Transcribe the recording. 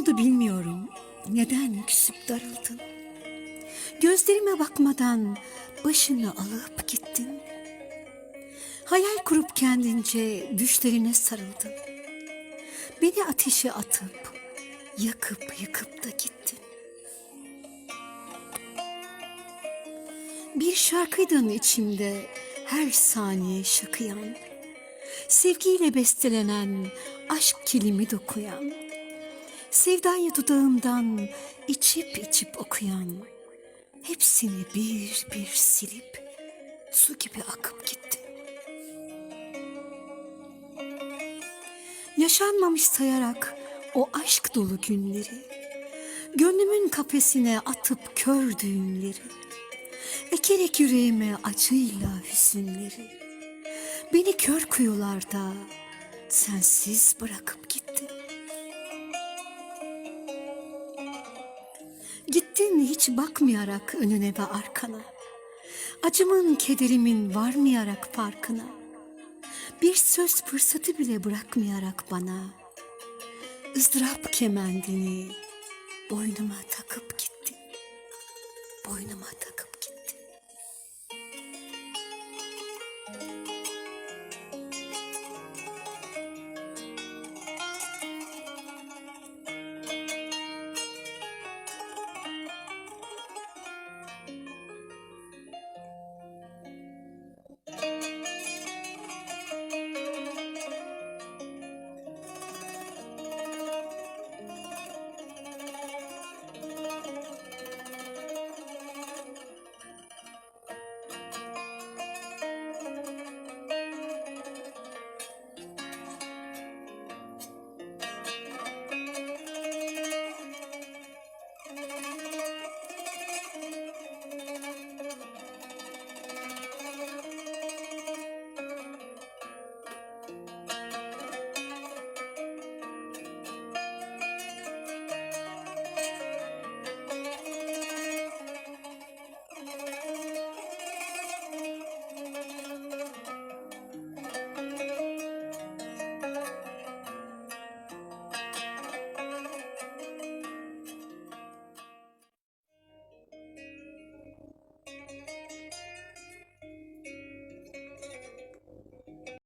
oldu bilmiyorum. Neden küsüp darıldın? Gözlerime bakmadan başını alıp gittin. Hayal kurup kendince düşlerine sarıldın. Beni ateşe atıp yakıp yıkıp da gittin. Bir şarkıydın içimde her saniye şakıyan. Sevgiyle bestelenen aşk kilimi dokuyan. Sevdayı dudağımdan içip içip okuyan. Hepsini bir bir silip su gibi akıp gitti. Yaşanmamış sayarak o aşk dolu günleri, gönlümün kafesine atıp kör düğümleri, ekerek yüreğime acıyla hüzünleri, beni kör kuyularda sensiz bırakıp Gittin hiç bakmayarak önüne ve arkana, acımın kederimin varmayarak farkına, bir söz fırsatı bile bırakmayarak bana, ızdırap kemendini boynuma takıp gittin, boynuma takıp